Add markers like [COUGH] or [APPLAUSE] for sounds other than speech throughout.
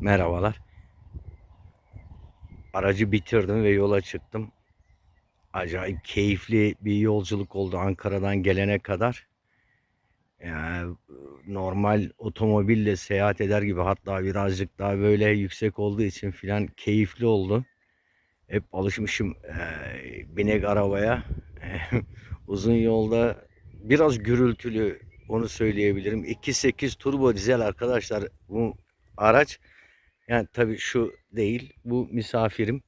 Merhabalar. Aracı bitirdim ve yola çıktım. Acayip keyifli bir yolculuk oldu Ankara'dan gelene kadar. Yani normal otomobille seyahat eder gibi hatta birazcık daha böyle yüksek olduğu için filan keyifli oldu. Hep alışmışım eee, binek arabaya. [LAUGHS] Uzun yolda biraz gürültülü onu söyleyebilirim. 2.8 turbo dizel arkadaşlar bu araç. Yani tabii şu değil. Bu misafirim.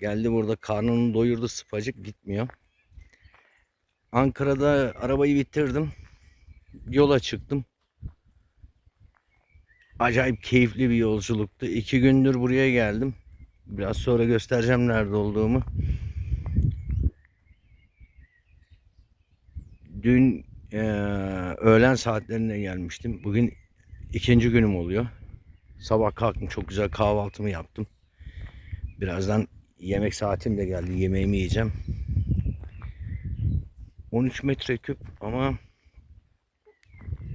Geldi burada karnını doyurdu sıfacık gitmiyor. Ankara'da arabayı bitirdim. Yola çıktım. Acayip keyifli bir yolculuktu. İki gündür buraya geldim. Biraz sonra göstereceğim nerede olduğumu. Dün eee, öğlen saatlerinde gelmiştim. Bugün ikinci günüm oluyor. Sabah kalktım çok güzel kahvaltımı yaptım. Birazdan yemek saatim de geldi. Yemeğimi yiyeceğim. 13 metreküp ama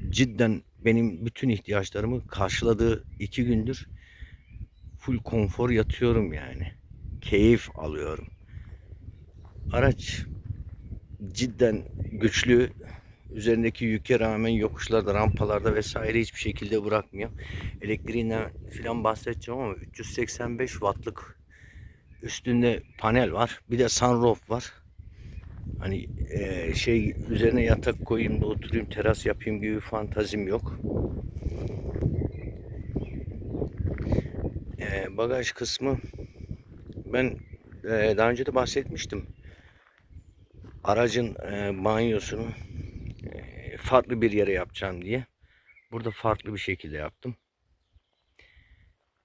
cidden benim bütün ihtiyaçlarımı karşıladığı iki gündür full konfor yatıyorum yani. Keyif alıyorum. Araç cidden güçlü. Üzerindeki yüke rağmen yokuşlarda, rampalarda vesaire hiçbir şekilde bırakmıyor. Elektriğinden filan bahsedeceğim ama 385 wattlık üstünde panel var. Bir de sunroof var. Hani eee, şey üzerine yatak koyayım da oturayım teras yapayım gibi fantazim yok. Eee, bagaj kısmı ben eee, daha önce de bahsetmiştim. Aracın eee, banyosunu farklı bir yere yapacağım diye. Burada farklı bir şekilde yaptım.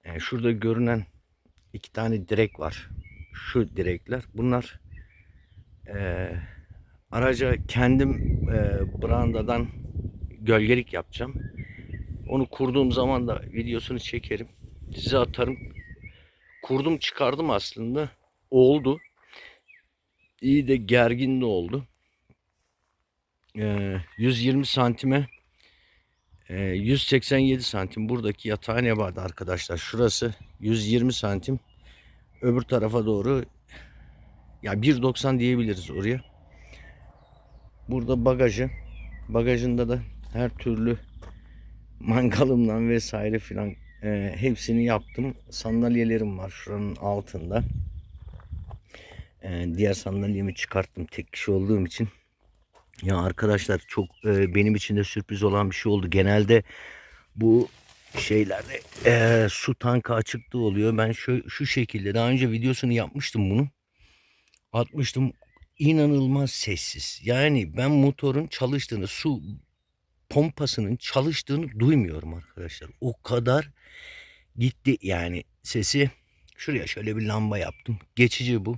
Eee, şurada görünen iki tane direk var. Şu direkler. Bunlar eee, araca kendim eee, brandadan gölgelik yapacağım. Onu kurduğum zaman da videosunu çekerim. Size atarım. Kurdum çıkardım aslında. Oldu. İyi de gergin de oldu. Eee, 120 santime eee, 187 santim buradaki yatağın ebadı arkadaşlar. Şurası 120 santim. Öbür tarafa doğru ya 1.90 diyebiliriz oraya. Burada bagajı. Bagajında da her türlü mangalımdan vesaire filan e, hepsini yaptım. Sandalyelerim var şuranın altında. E, diğer sandalyemi çıkarttım tek kişi olduğum için. Ya arkadaşlar çok e, benim için de sürpriz olan bir şey oldu. Genelde bu şeylerde e, su tankı açıkta oluyor. Ben şu, şu şekilde daha önce videosunu yapmıştım bunu. Atmıştım. İnanılmaz sessiz. Yani ben motorun çalıştığını, su pompasının çalıştığını duymuyorum arkadaşlar. O kadar gitti yani sesi. Şuraya şöyle bir lamba yaptım. Geçici bu.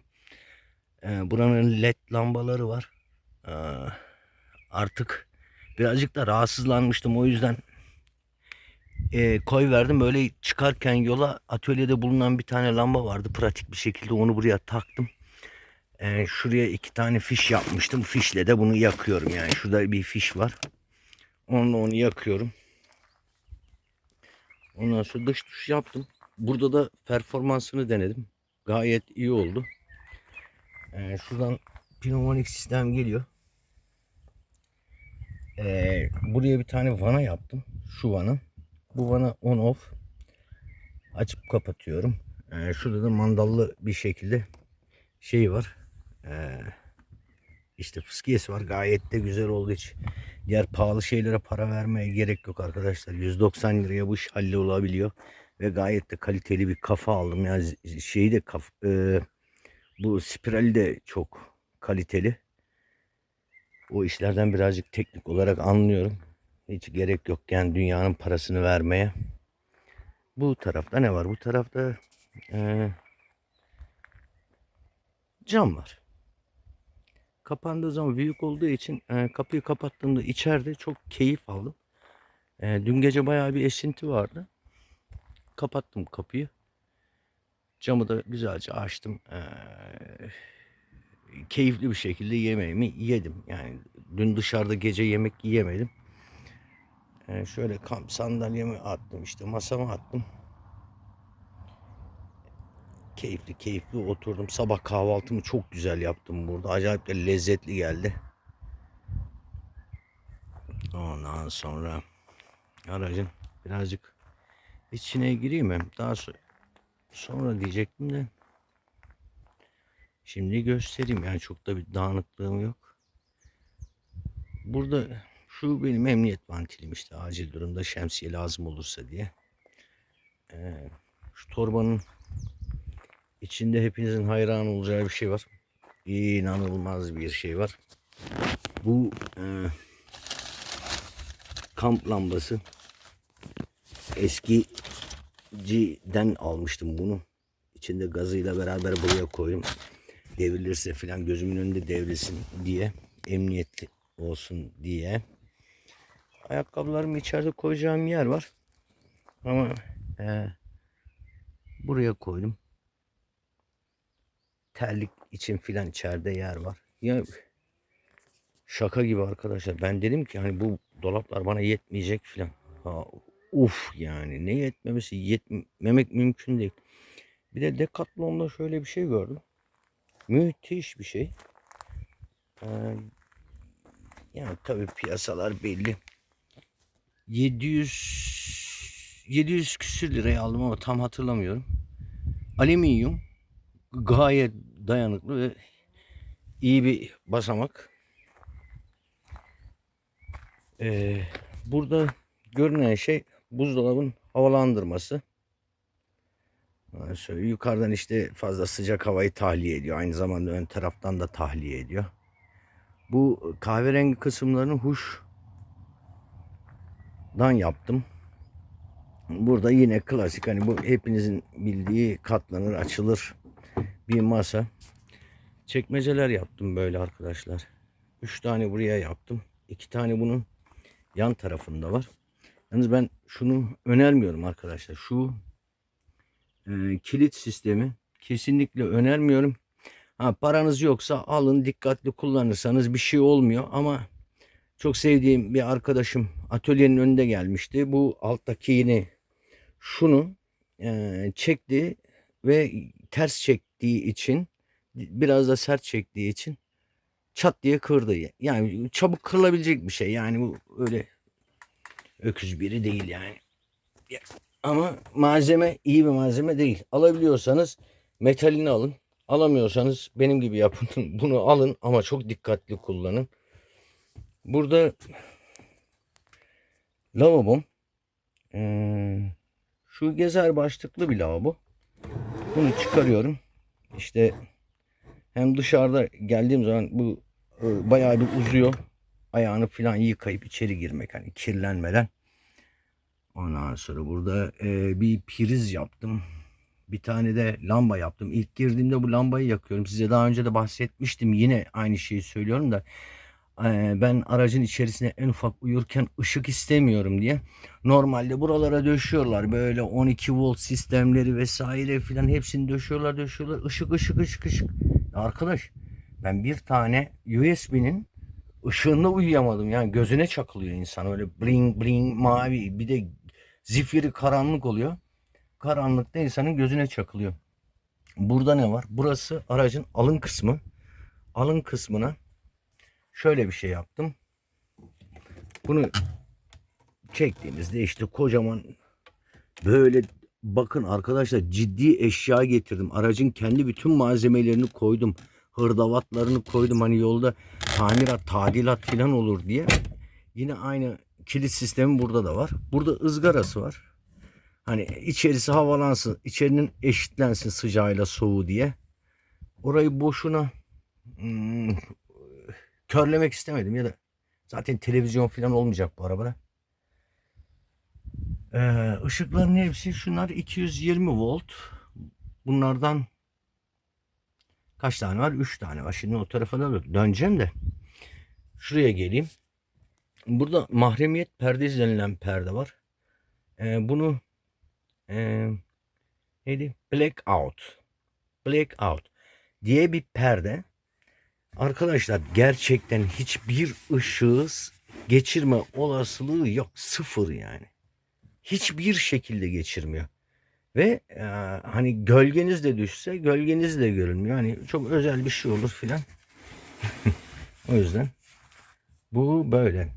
Ee, buranın led lambaları var. Ee, artık birazcık da rahatsızlanmıştım. O yüzden e, koy verdim. Böyle çıkarken yola atölyede bulunan bir tane lamba vardı. Pratik bir şekilde onu buraya taktım. Ee, şuraya iki tane fiş yapmıştım. Fişle de bunu yakıyorum. Yani şurada bir fiş var. Onunla onu yakıyorum. Ondan sonra dış tuş yaptım. Burada da performansını denedim. Gayet iyi oldu. Ee, şuradan pneumatik sistem geliyor. Ee, buraya bir tane vana yaptım. Şu vana. Bu vana on off. Açıp kapatıyorum. Ee, şurada da mandallı bir şekilde şey var. Ee, işte fıskiyesi var. Gayet de güzel oldu hiç. Diğer pahalı şeylere para vermeye gerek yok arkadaşlar. 190 liraya bu iş hallolabiliyor. Ve gayet de kaliteli bir kafa aldım. Yani şeyi de kaf, e, bu spirali de çok kaliteli. O işlerden birazcık teknik olarak anlıyorum. Hiç gerek yok yani dünyanın parasını vermeye. Bu tarafta ne var? Bu tarafta e, cam var. Kapandığı zaman büyük olduğu için e, kapıyı kapattığımda içeride çok keyif aldım. E, dün gece bayağı bir esinti vardı. Kapattım kapıyı. Camı da güzelce açtım. E, keyifli bir şekilde yemeğimi yedim. Yani dün dışarıda gece yemek yiyemedim. E, şöyle kamp sandalyemi attım işte masama attım. Keyifli keyifli oturdum. Sabah kahvaltımı çok güzel yaptım burada. Acayip de lezzetli geldi. Ondan sonra aracın birazcık içine gireyim mi? Daha so- sonra diyecektim de şimdi göstereyim. Yani çok da bir dağınıklığım yok. Burada şu benim emniyet vantilim işte acil durumda şemsiye lazım olursa diye. Ee, şu torbanın içinde hepinizin hayran olacağı bir şey var. İnanılmaz bir şey var. Bu e, kamp lambası. Eskiciden almıştım bunu. İçinde gazıyla beraber buraya koydum. Devrilirse falan gözümün önünde devrilsin diye. Emniyetli olsun diye. Ayakkabılarımı içeride koyacağım yer var. Ama e, buraya koydum. Terlik için filan içeride yer var. Ya şaka gibi arkadaşlar. Ben dedim ki hani bu dolaplar bana yetmeyecek filan. Uf yani ne yetmemesi yetmemek mümkün değil. Bir de Decathlon'da şöyle bir şey gördüm. Müthiş bir şey. Ee, yani tabii piyasalar belli. 700 700 küsür liraya aldım ama tam hatırlamıyorum. Alüminyum gayet dayanıklı ve iyi bir basamak. Ee, burada görünen şey buzdolabın havalandırması. Yukarıdan işte fazla sıcak havayı tahliye ediyor. Aynı zamanda ön taraftan da tahliye ediyor. Bu kahverengi kısımlarını huşdan yaptım. Burada yine klasik hani bu hepinizin bildiği katlanır açılır bir masa. Çekmeceler yaptım böyle arkadaşlar. Üç tane buraya yaptım. İki tane bunun yan tarafında var. Yalnız ben şunu önermiyorum arkadaşlar. Şu e, kilit sistemi kesinlikle önermiyorum. Ha, paranız yoksa alın dikkatli kullanırsanız bir şey olmuyor ama çok sevdiğim bir arkadaşım atölyenin önünde gelmişti. Bu alttaki yine şunu e, çekti ve ters çektiği için biraz da sert çektiği için çat diye kırdı. Yani çabuk kırılabilecek bir şey. Yani bu öyle öküz biri değil yani. Ama malzeme iyi bir malzeme değil. Alabiliyorsanız metalini alın. Alamıyorsanız benim gibi yapın. [LAUGHS] Bunu alın ama çok dikkatli kullanın. Burada lavabom. Ee, şu gezer başlıklı bir lavabo. Bunu çıkarıyorum. İşte hem dışarıda geldiğim zaman bu e, bayağı bir uzuyor. Ayağını falan yıkayıp içeri girmek hani kirlenmeden. Ondan sonra burada e, bir priz yaptım. Bir tane de lamba yaptım. İlk girdiğimde bu lambayı yakıyorum. Size daha önce de bahsetmiştim. Yine aynı şeyi söylüyorum da e, ben aracın içerisine en ufak uyurken ışık istemiyorum diye. Normalde buralara döşüyorlar böyle 12 volt sistemleri vesaire filan hepsini döşüyorlar döşüyorlar. Işık ışık ışık ışık. Arkadaş ben bir tane USB'nin ışığında uyuyamadım. Yani gözüne çakılıyor insan öyle bling bling mavi bir de zifiri karanlık oluyor. Karanlıkta insanın gözüne çakılıyor. Burada ne var? Burası aracın alın kısmı. Alın kısmına şöyle bir şey yaptım. Bunu çektiğimizde işte kocaman böyle bakın arkadaşlar ciddi eşya getirdim. Aracın kendi bütün malzemelerini koydum. Hırdavatlarını koydum hani yolda tamirat, tadilat falan olur diye. Yine aynı kilit sistemi burada da var. Burada ızgarası var. Hani içerisi havalansın, içerinin eşitlensin sıcağıyla soğuğu diye. Orayı boşuna hmm, körlemek istemedim ya da zaten televizyon falan olmayacak bu arabada. Ee, ışıkların hepsi şunlar 220 volt. Bunlardan kaç tane var? 3 tane var. Şimdi o tarafa da döneceğim de. Şuraya geleyim. Burada mahremiyet perdesi denilen perde var. Ee, bunu e, neydi? Blackout. Blackout diye bir perde. Arkadaşlar gerçekten hiçbir ışığı geçirme olasılığı yok. Sıfır yani. Hiçbir şekilde geçirmiyor. Ve e, hani gölgeniz de düşse gölgeniz de görünmüyor. Hani çok özel bir şey olur filan. [LAUGHS] o yüzden bu böyle.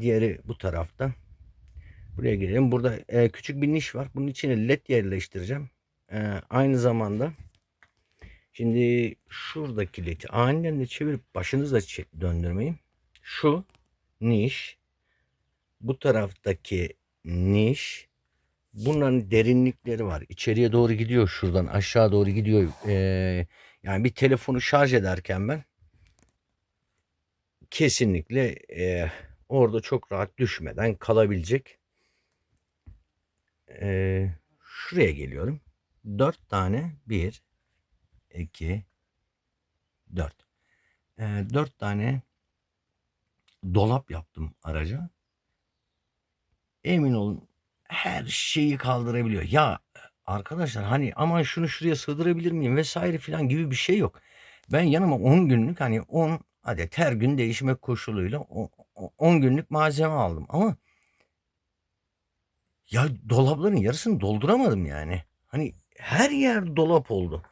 Diğeri bu tarafta. Buraya gelelim. Burada e, küçük bir niş var. Bunun içine led yerleştireceğim. E, aynı zamanda şimdi şuradaki ledi aniden de çevirip başınızla döndürmeyin. Şu niş bu taraftaki niş bunların derinlikleri var. İçeriye doğru gidiyor şuradan aşağı doğru gidiyor. Ee, yani bir telefonu şarj ederken ben kesinlikle e, orada çok rahat düşmeden kalabilecek. Ee, şuraya geliyorum. Dört tane bir, iki, dört. Ee, dört tane dolap yaptım araca. Emin olun her şeyi kaldırabiliyor. Ya arkadaşlar hani aman şunu şuraya sığdırabilir miyim vesaire filan gibi bir şey yok. Ben yanıma 10 günlük hani 10 adet her gün değişmek koşuluyla 10 günlük malzeme aldım ama ya dolapların yarısını dolduramadım yani. Hani her yer dolap oldu.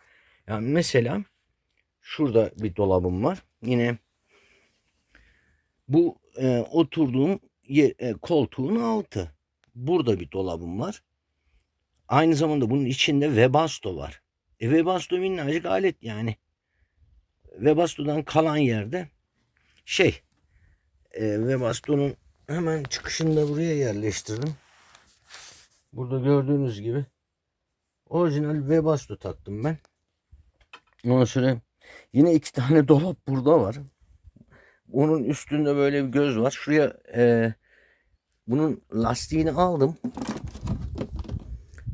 Yani mesela şurada bir dolabım var. Yine bu e, oturduğum yer, e, koltuğun altı. Burada bir dolabım var. Aynı zamanda bunun içinde Webasto var. E, Webasto minnacık alet yani. Webasto'dan kalan yerde şey e, Webasto'nun hemen çıkışında buraya yerleştirdim. Burada gördüğünüz gibi orijinal Webasto taktım ben. Ondan sonra yine iki [LAUGHS] tane dolap burada var. Onun üstünde böyle bir göz var. Şuraya e, bunun lastiğini aldım.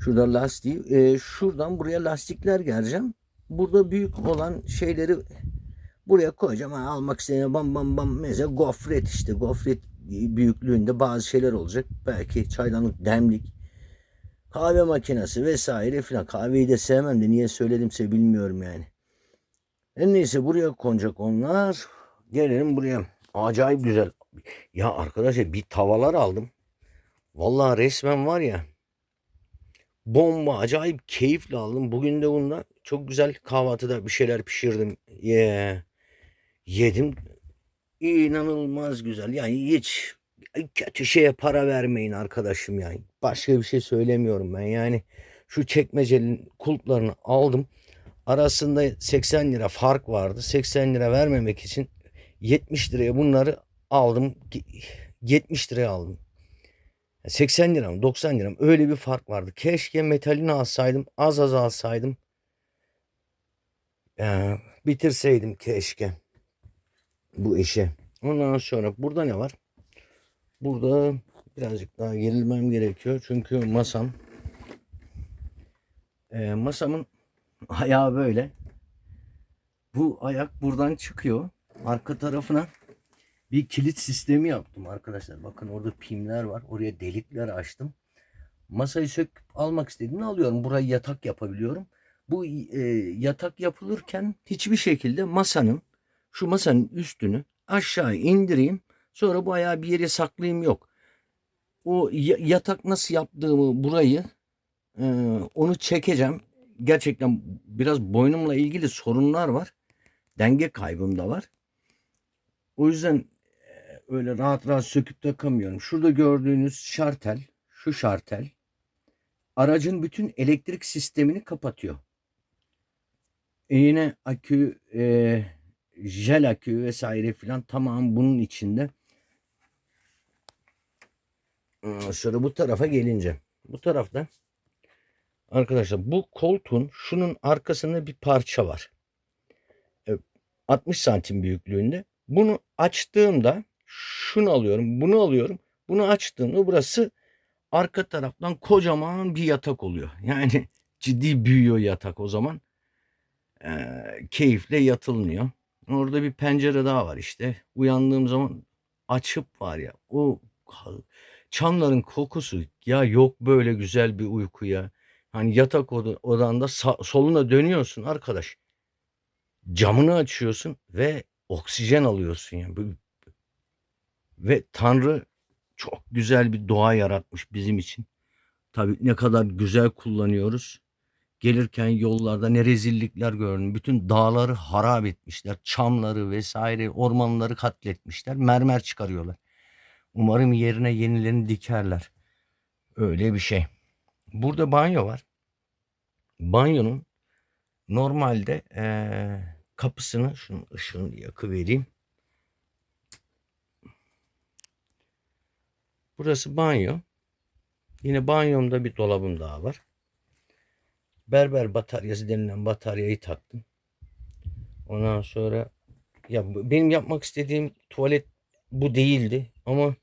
Şurada lastiği. e, şuradan buraya lastikler gereceğim. Burada büyük olan şeyleri buraya koyacağım. Ha, almak isteyene bam bam bam. Mesela gofret işte. Gofret büyüklüğünde bazı şeyler olacak. Belki çaydanlık, demlik, kahve makinesi vesaire filan. Kahveyi de sevmem de niye söyledimse bilmiyorum yani. Her neyse buraya konacak onlar. Gelelim buraya. Acayip güzel. Ya arkadaşlar bir tavalar aldım. Vallahi resmen var ya. Bomba acayip keyifle aldım. Bugün de bunda çok güzel kahvaltıda bir şeyler pişirdim. Ye, yedim. İnanılmaz güzel. Yani hiç kötü şeye para vermeyin arkadaşım yani. Başka bir şey söylemiyorum ben. Yani şu çekmecenin kulplarını aldım. Arasında 80 lira fark vardı. 80 lira vermemek için 70 liraya bunları aldım. 70 liraya aldım. 80 lira mı 90 lira mı öyle bir fark vardı. Keşke metalini alsaydım az az alsaydım. Ee, bitirseydim keşke bu işi. Ondan sonra burada ne var? Burada birazcık daha gerilmem gerekiyor. Çünkü masam Ee, masamın [LAUGHS] ayağı böyle. Bu ayak buradan çıkıyor. Arka tarafına bir kilit sistemi yaptım arkadaşlar. Bakın orada pimler var. Oraya delikler açtım. Masayı söküp almak istediğimde alıyorum. Burayı yatak yapabiliyorum. Bu e, yatak yapılırken hiçbir şekilde masanın şu masanın üstünü aşağı indireyim. Sonra bu ayağı bir yere saklayayım yok. O ya- yatak nasıl yaptığımı burayı e, onu çekeceğim. Gerçekten biraz boynumla ilgili sorunlar var. Denge kaybım da var. O yüzden e, öyle rahat rahat söküp takamıyorum. Şurada gördüğünüz şartel, şu şartel aracın bütün elektrik sistemini kapatıyor. E yine akü, e, jel akü vesaire filan tamam bunun içinde. Sonra bu tarafa gelince. Bu tarafta arkadaşlar bu koltuğun şunun arkasında bir parça var. E, 60 santim büyüklüğünde. Bunu açtığımda şunu alıyorum, bunu alıyorum. Bunu açtığımda burası arka taraftan kocaman bir yatak oluyor. Yani ciddi büyüyor yatak o zaman. Ee, keyifle yatılmıyor. Orada bir pencere daha var işte. Uyandığım zaman açıp var ya o çamların kokusu ya yok böyle güzel bir uyku ya. Hani yatak oda- odanda soluna dönüyorsun arkadaş. Camını açıyorsun ve oksijen alıyorsun yani. Böyle- Ve Tanrı çok güzel bir doğa yaratmış bizim için. Tabii ne kadar güzel kullanıyoruz. Gelirken yollarda ne rezillikler gördüm. Bütün dağları harap etmişler. Çamları vesaire ormanları katletmişler. Mermer çıkarıyorlar. Umarım yerine yenilerini dikerler. Öyle bir şey. Burada banyo var. Banyonun normalde eee, kapısını şunun ışığını yakıvereyim. Burası banyo. Yine banyomda bir dolabım daha var. Berber bataryası denilen bataryayı taktım. Ondan sonra ya benim yapmak istediğim tuvalet bu değildi ama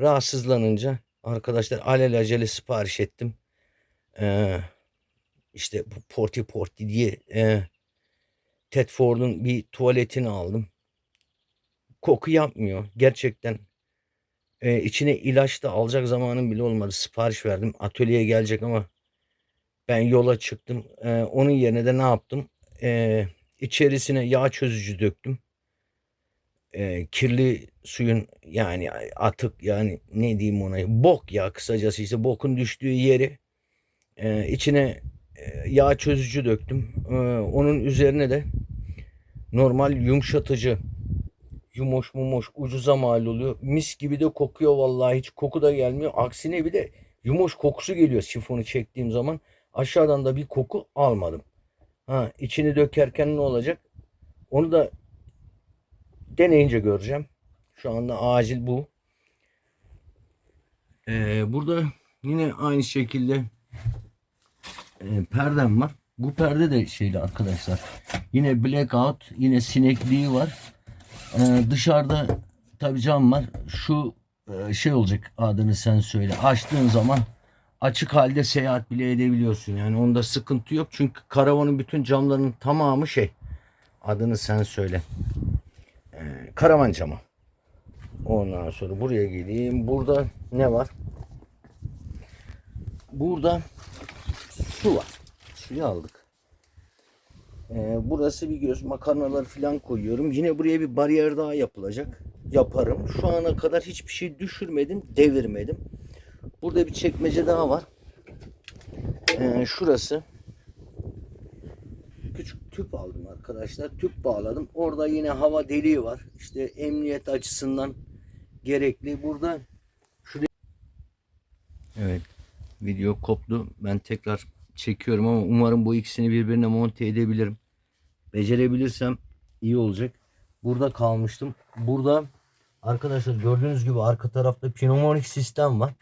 rahatsızlanınca arkadaşlar alelacele sipariş ettim. Ee, işte Porti Porti diye e, Tedford'un bir tuvaletini aldım. Koku yapmıyor. Gerçekten e, içine ilaç da alacak zamanım bile olmadı. Sipariş verdim. Atölyeye gelecek ama ben yola çıktım. E, onun yerine de ne yaptım? E, içerisine yağ çözücü döktüm. E, kirli suyun yani atık yani ne diyeyim ona bok ya kısacası ise bokun düştüğü yeri e, içine e, yağ çözücü döktüm. E, onun üzerine de normal yumuşatıcı yumoş mumoş ucuza mal oluyor. Mis gibi de kokuyor vallahi hiç koku da gelmiyor. Aksine bir de yumoş kokusu geliyor sifonu çektiğim zaman. Aşağıdan da bir koku almadım. Ha içini dökerken ne olacak? Onu da deneyince göreceğim. Şu anda acil bu. Ee, burada yine aynı şekilde e, perdem var. Bu perde de şeyli arkadaşlar. Yine blackout, yine sinekliği var. Ee, dışarıda tabi cam var. Şu e, şey olacak adını sen söyle. Açtığın zaman açık halde seyahat bile edebiliyorsun. Yani onda sıkıntı yok. Çünkü karavanın bütün camlarının tamamı şey. Adını sen söyle. Ee, karavan camı. Ondan sonra buraya geleyim. Burada ne var? Burada su var. Suyu aldık. Ee, burası bir göz makarnalar falan koyuyorum. Yine buraya bir bariyer daha yapılacak. Yaparım. Şu ana kadar hiçbir şey düşürmedim, devirmedim. Burada bir çekmece daha var. Ee, şurası. Küçük tüp aldım arkadaşlar. Tüp bağladım. Orada yine hava deliği var. İşte emniyet açısından gerekli. Burada şuraya Evet. Video koptu. Ben tekrar çekiyorum ama umarım bu ikisini birbirine monte edebilirim. Becerebilirsem iyi olacak. Burada kalmıştım. Burada arkadaşlar gördüğünüz gibi arka tarafta pneumatik sistem var.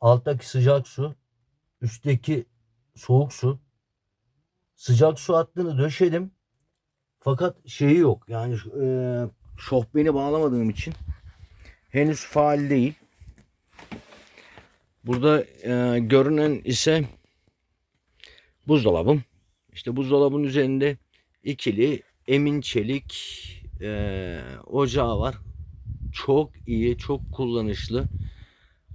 Alttaki sıcak su, üstteki soğuk su. Sıcak su hattını döşedim. Fakat şeyi yok. Yani e, şofbeni bağlamadığım için henüz faal değil. Burada e, görünen ise buzdolabım. İşte buzdolabının üzerinde ikili emin çelik e, ocağı var. Çok iyi, çok kullanışlı.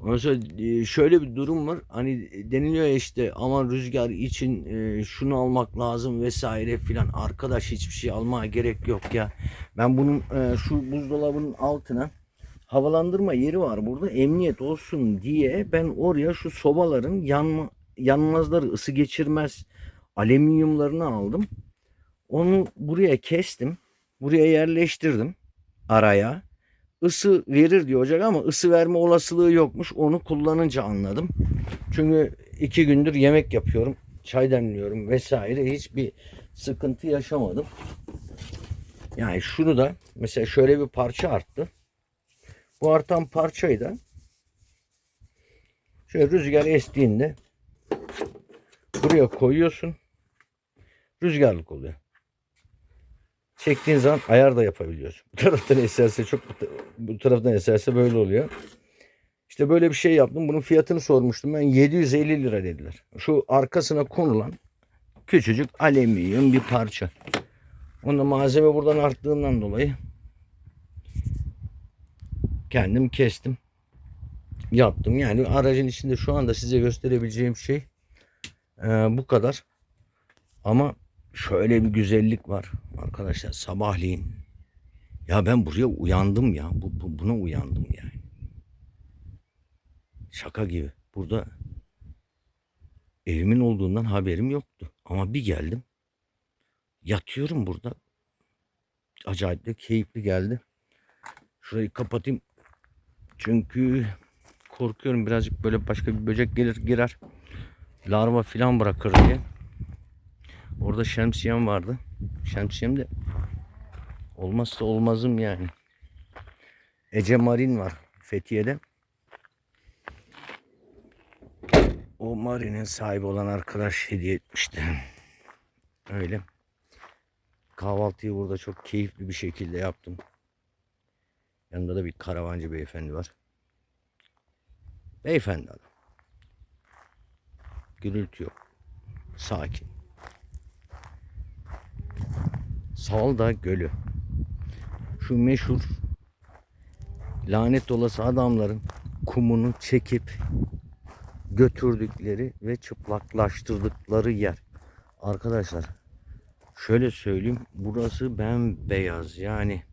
Ondan sonra e, şöyle bir durum var. Hani deniliyor ya işte aman rüzgar için e, şunu almak lazım vesaire filan. Arkadaş hiçbir şey almaya gerek yok ya. Ben bunun e, şu buzdolabının altına havalandırma yeri var burada. Emniyet olsun diye ben oraya şu sobaların yanma, yanmazları ısı geçirmez alüminyumlarını aldım. Onu buraya kestim. Buraya yerleştirdim araya. Isı verir diyor ocak ama ısı verme olasılığı yokmuş. Onu kullanınca anladım. Çünkü iki gündür yemek yapıyorum. Çay demliyorum vesaire. Hiçbir sıkıntı yaşamadım. Yani şunu da mesela şöyle bir parça arttı. Bu artan parçayı da şöyle rüzgar estiğinde buraya koyuyorsun. Rüzgarlık oluyor. Çektiğin zaman ayar da yapabiliyorsun. Bu taraftan eserse çok bu taraftan eserse böyle oluyor. İşte böyle bir şey yaptım. Bunun fiyatını sormuştum ben. 750 lira dediler. Şu arkasına konulan küçücük alüminyum bir parça. Onda malzeme buradan arttığından dolayı kendim kestim. Yaptım. Yani aracın içinde şu anda size gösterebileceğim şey e, bu kadar. Ama şöyle bir güzellik var arkadaşlar sabahleyin. Ya ben buraya uyandım ya. Bu, bu- buna uyandım yani. Şaka gibi. Burada Evimin olduğundan haberim yoktu. Ama bir geldim. Yatıyorum burada. Acayip de keyifli geldi. Şurayı kapatayım. Çünkü korkuyorum birazcık böyle başka bir böcek gelir girer. Larva filan bırakır diye. Orada şemsiyem vardı. Şemsiyem de olmazsa olmazım yani. Ece Marin var Fethiye'de. O Marin'in sahibi olan arkadaş hediye etmişti. Öyle. Kahvaltıyı burada çok keyifli bir şekilde yaptım. Yanında da bir karavancı beyefendi var. Beyefendi adam. Gürültü yok. Sakin. Salda Gölü. Şu meşhur lanet olası adamların kumunu çekip götürdükleri ve çıplaklaştırdıkları yer. Arkadaşlar şöyle söyleyeyim burası bembeyaz yani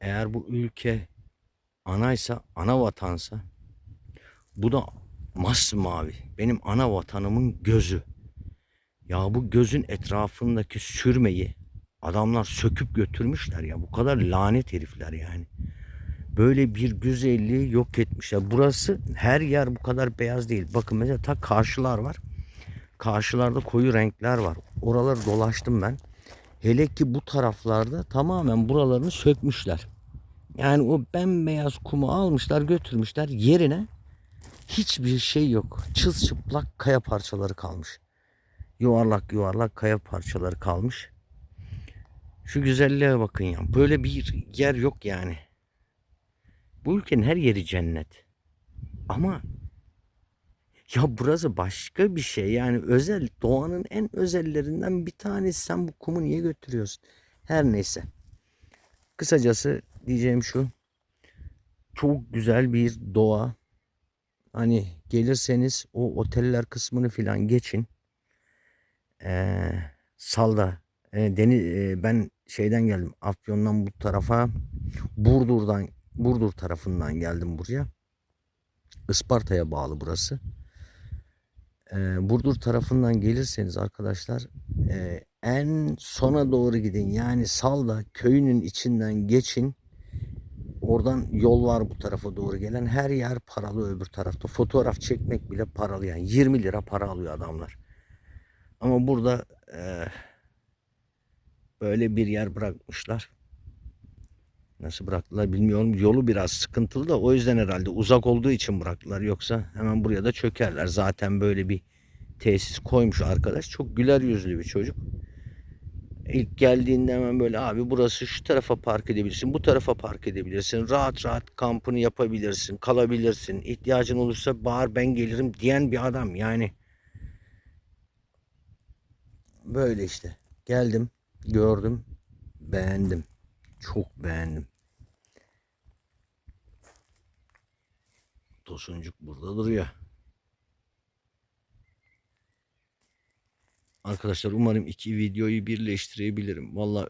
eğer bu ülke anaysa ana vatansa bu da masmavi benim ana vatanımın gözü ya bu gözün etrafındaki sürmeyi adamlar söküp götürmüşler ya bu kadar lanet herifler yani böyle bir güzelliği yok etmişler. Burası her yer bu kadar beyaz değil. Bakın mesela ta karşılar var. Karşılarda koyu renkler var. Oraları dolaştım ben. Hele ki bu taraflarda tamamen buralarını sökmüşler. Yani o bembeyaz kumu almışlar götürmüşler yerine hiçbir şey yok. Çılçıplak kaya parçaları kalmış. Yuvarlak yuvarlak kaya parçaları kalmış. Şu güzelliğe bakın ya. Böyle bir yer yok yani. Bu ülkenin her yeri cennet. Ama ya burası başka bir şey. Yani özel doğanın en özellerinden bir tanesi. Sen bu kumu niye götürüyorsun? Her neyse. Kısacası diyeceğim şu. Çok güzel bir doğa. Hani gelirseniz o oteller kısmını filan geçin. Ee, salda. Ee, deniz, e, ben şeyden geldim. Afyon'dan bu tarafa. Burdur'dan Burdur tarafından geldim buraya. Isparta'ya bağlı burası. Burdur tarafından gelirseniz arkadaşlar e, en sona doğru gidin. Yani Salda köyünün içinden geçin. Oradan yol var bu tarafa doğru gelen. Her yer paralı öbür tarafta. Fotoğraf çekmek bile paralı yani. 20 lira para alıyor adamlar. Ama burada e, böyle bir yer bırakmışlar. Nasıl bıraktılar bilmiyorum. Yolu biraz sıkıntılı da o yüzden herhalde uzak olduğu için bıraktılar. Yoksa hemen buraya da çökerler. Zaten böyle bir tesis koymuş arkadaş. Çok güler yüzlü bir çocuk. İlk geldiğinde hemen böyle abi burası şu tarafa park edebilirsin. Bu tarafa park edebilirsin. Rahat rahat kampını yapabilirsin. Kalabilirsin. İhtiyacın olursa bağır ben gelirim diyen bir adam. Yani böyle işte. Geldim, gördüm, beğendim. Çok beğendim. Tosuncuk burada duruyor. Arkadaşlar umarım iki videoyu birleştirebilirim. Valla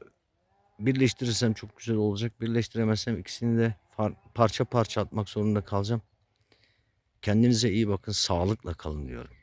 birleştirirsem çok güzel olacak. Birleştiremezsem ikisini de parça parça atmak zorunda kalacağım. Kendinize iyi bakın. Sağlıkla kalın diyorum.